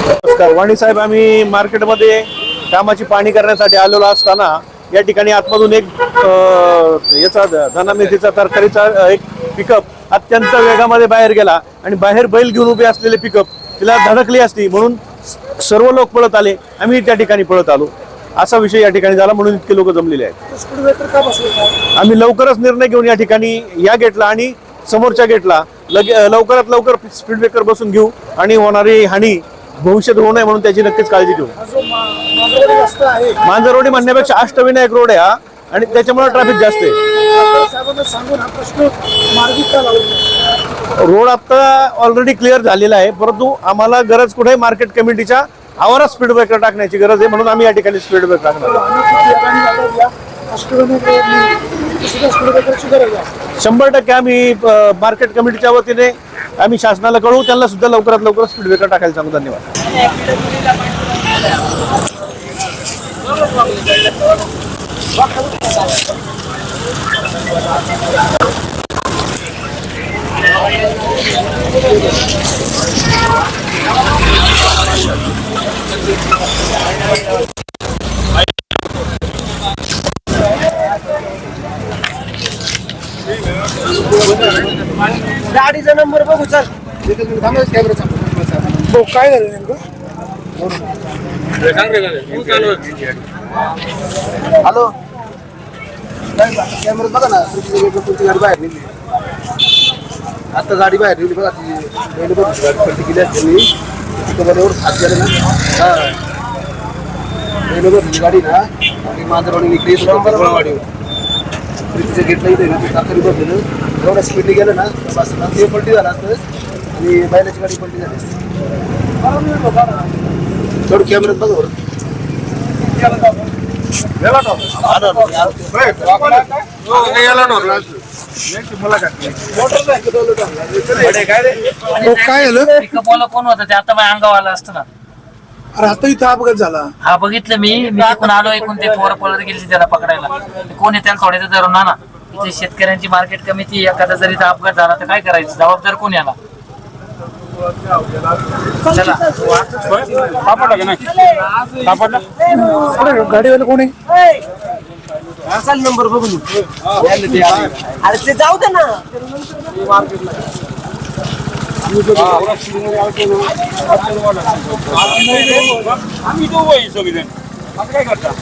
नमस्कार वाणी साहेब आम्ही मार्केटमध्ये कामाची पाणी करण्यासाठी आलेलो असताना या ठिकाणी आतमधून एक याचा धनामेथीचा तरकारीचा एक पिकअप अत्यंत वेगामध्ये बाहेर गेला आणि बाहेर बैल घेऊन उभे असलेले पिकअप तिला धडकली असती म्हणून सर्व लोक पळत आले. आम्ही त्या ठिकाणी पळत आलो. असा विषय या ठिकाणी झाला म्हणून इतके लोक जमलेले आहेत. आम्ही लवकरच निर्णय घेऊन या ठिकाणी या गेटला आणि समोरच्या गेटला लगे लवकरात लवकर स्पीड ब्रेकर बसून घेऊ आणि होणारी हानी भविष्यात होऊ नये म्हणून त्याची नक्कीच काळजी घेऊ. जो मा- मांजरवाडी रस्ता आहे. मांजरवाडी म्हणण्यापेक्षा अष्टविनायक रोड आहे हा आणि त्याच्यामुळे ट्रॅफिक जास्त आहे? रोड आता ऑलरेडी क्लिअर झालेला आहे परंतु आम्हाला गरज कुठे मार्केट कमिटीच्या आवारात स्पीड ब्रेकर टाकण्याची गरज आहे म्हणून आम्ही या ठिकाणी स्पीड ब्रेकर टाकणार शंभर टक्के आम्ही मार्केट कमिटीच्या वतीने आम्ही शासनाला कळवू त्यांना सुद्धा लवकरात लवकर स्पीड ब्रेकर टाकायला सांगू. धन्यवाद. गाडीचा नंबर बघू चल. हो काय झालं नेमकं? हॅलो. कॅमेरा बघा ना. तुमची तुमची गाडी बाहेर निघली आता गाडी बाहेर निघली बघा ती. पहिली बघ गाडी पडली गेली असते मी. तिथं बरोबर खात गेलं ना. हा. तुझी गाडी ना. आणि मांजरवाडी निघली गोळवाडी प्रीतीच्या गेटला इथे ना ते ताकरी बघलेलं एवढ्या स्पीडने गेलं ना बस ना ते पलटी झालं असतं. आणि बैलाची गाडी पलटी झाली असते. थोडं कॅमेऱ्यात बघा काय झालं कोण होता? ते आता माझ्या अंगावर आलं असतं ना. अरे आता इथं अपघात झाला हा बघितलं मी मी तिकडून आलो ऐकून ते पोरं पळत गेली त्याला पकडायला कोण आहे त्याला थोड्याचं धरून ना इथे शेतकऱ्यांची मार्केट कमिटी एखादा जरी इथं अपघात झाला तर काय करायचं जबाबदार कोण याला चला गाडीवाला कोण आहे नंबर बघून अरे ते जाऊ दे ना आम्ही दोघं आहे सगळेजण आता काय करता